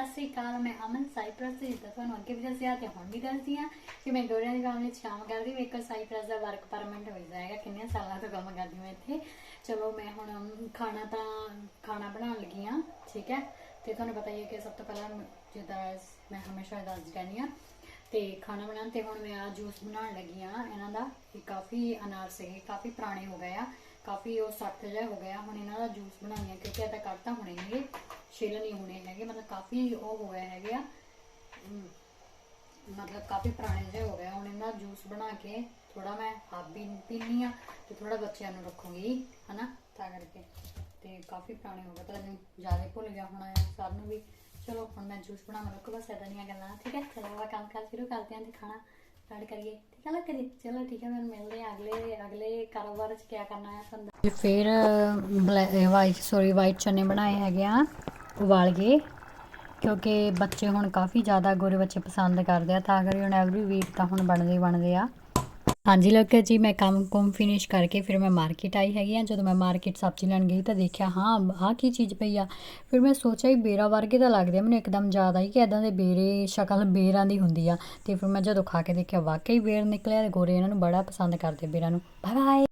ਸਤਿ ਸ੍ਰੀ ਅਕਾਲ, ਮੈਂ ਅਮਨ ਸਾਈਪ੍ਰਸ ਦੀ ਜਿੱਦਾਂ ਤੁਹਾਨੂੰ ਅੱਗੇ ਵੀ ਦੱਸਿਆ ਤੇ ਹੁਣ ਵੀ ਦੱਸਦੀ ਹਾਂ ਕਿ ਮੈਂ ਗੋਰਿਆਂ ਦੀ ਫੈਮਿਲੀ 'ਚ ਕੰਮ ਕਰਦੀ ਹਾਂ ਇੱਕ ਸਾਈਪ੍ਰਸ ਦਾ ਵਰਕ ਪਰਮਿਟ ਵੀਜ਼ਾ ਹੈਗਾ, ਕਿੰਨੇ ਸਾਲਾਂ ਤੋਂ ਕੰਮ ਕਰਦੀ ਹਾਂ ਇੱਥੇ। ਚਲੋ, ਮੈਂ ਹੁਣ ਖਾਣਾ ਤਾਂ, ਖਾਣਾ ਬਣਾਉਣ ਲੱਗੀ ਹਾਂ, ਠੀਕ ਹੈ? ਤੇ ਤੁਹਾਨੂੰ ਪਤਾ ਹੀ ਹੈ ਕਿ ਸਭ ਤੋਂ ਪਹਿਲਾਂ ਜਿੱਦਾਂ ਮੈਂ ਹਮੇਸ਼ਾ ਦੱਸਦੀ ਰਹਿੰਦੀ ਆ ਤੇ ਖਾਣਾ ਬਣਾਉਣ ਤੇ ਹੁਣ ਮੈਂ ਆ ਜੂਸ ਬਣਾਉਣ ਲੱਗੀ ਆ ਇਹਨਾਂ ਦਾ ਇਹ ਕਾਫੀ ਅਨਾਰ ਸੀਗੇ ਕਾਫੀ ਪੁਰਾਣੇ ਹੋ ਗਏ ਆ, ਕਾਫੀ ਉਹ ਸਖਤ ਜਿਹਾ ਹੋ ਗਿਆ, ਹੁਣ ਇਹਨਾਂ ਦਾ ਜੂਸ ਬਣਾਉਣੀ ਆ ਕਿਉਂਕਿ ਇਹ ਤਾਂ ਕੱਟ ਹੋਣੇ ਨੇਗੇ ਛਿੱਲ ਨਹੀਂ ਹੋਣੇ ਹੈਗੇ, ਮਤਲਬ ਕਾਫੀ ਉਹ ਹੋ ਹੈਗੇ ਆ। ਮਤਲਬ ਕਾਫੀ ਪੁਰਾਣੇ ਜਿਹੇ ਹੋ ਗਏ ਹੁਣ ਇਹਨਾਂ ਜੂਸ ਬਣਾ ਕੇ ਥੋੜਾ ਮੈਂ ਆਪ ਵੀ ਪੀਣੀ ਆ ਤੇ ਥੋੜਾ ਬੱਚਿਆਂ ਨੂੰ ਰੱਖੂੰਗੀ, ਹਨਾ? ਤਾਂ ਕਰਕੇ। ਤੇ ਕਾਫੀ ਪੁਰਾਣੇ ਹੋ ਗਏ, ਤਾਂ ਜ਼ਿਆਦਾ ਭੁੱਲ ਗਿਆ ਹੁਣ ਆ ਸਭ ਨੂੰ ਵੀ। ਚਲੋ, ਹੁਣ ਮੈਂ ਜੂਸ ਬਣਾਉਣ ਲੱਗਾ ਬਸ ਇਦਾਂ ਦੀਆਂ ਗੱਲਾਂ, ਠੀਕ ਹੈ? ਚਲੋ, ਆਪਾਂ ਕੰਮ ਕਰ ਸ਼ੁਰੂ ਕਰਦੇ ਹਾਂ ਤੇ ਖਾਣਾ ਸਟਾਰਟ ਕਰੀਏ। ਠੀਕ ਹੈ ਲੱਗ ਚਲੋ, ਠੀਕ ਹੈ, ਫਿਰ ਮਿਲਦੇ ਆ ਅਗਲੇ ਅਗਲੇ ਕਾਰੋਬਾਰ 'ਚ ਕੀ ਕਰਨਾ ਹੈ ਤੁਹਾਨੂੰ ਫਿਰ ਵਾਈਟ ਸੌਰੀ ਵਾਈਟ ਚਨੇ ਬਣਾਏ ਹੈਗੇ ਆ। ਉਬਾਲ ਗਏ, ਕਿਉਂਕਿ ਬੱਚੇ ਹੁਣ ਕਾਫੀ ਜ਼ਿਆਦਾ ਗੋਰੇ ਬੱਚੇ ਪਸੰਦ ਕਰਦੇ ਆ, ਤਾਂ ਕਰਕੇ ਹੁਣ ਐਵਰੀ ਵੀਕ ਤਾਂ ਹੁਣ ਬਣਦੇ ਹੀ ਬਣਦੇ ਆ। ਹਾਂਜੀ ਲੋਕੇ ਜੀ, ਮੈਂ ਕੰਮ ਕੁਮ ਫਿਨਿਸ਼ ਕਰਕੇ ਫਿਰ ਮੈਂ ਮਾਰਕੀਟ ਆਈ ਹੈਗੀ ਆ। ਜਦੋਂ ਮੈਂ ਮਾਰਕੀਟ ਸਬਜ਼ੀ ਲੈਣ ਗਈ ਤਾਂ ਦੇਖਿਆ, ਹਾਂ, ਆਹ ਕੀ ਚੀਜ਼ ਪਈ ਆ। ਫਿਰ ਮੈਂ ਸੋਚਿਆ ਵੀ ਬੇਰਾ ਵਰਗੇ ਤਾਂ ਲੱਗਦੇ ਆ, ਮੈਨੂੰ ਇੱਕਦਮ ਯਾਦ ਆਈ ਕਿ ਇਦਾਂ ਦੇ ਬੇਰੇ, ਸ਼ਕਲ ਬੇਰਾਂ ਦੀ ਹੁੰਦੀ ਆ। ਤੇ ਫਿਰ ਮੈਂ ਜਦੋਂ ਖਾ ਕੇ ਦੇਖਿਆ, ਵਾਕਈ ਬੇਰ ਨਿਕਲਿਆ ਤੇ ਗੋਰੇ ਇਹਨਾਂ ਨੂੰ ਬੜਾ ਪਸੰਦ ਕਰਦੇ ਬੇਰਾਂ ਨੂੰ। Bye bye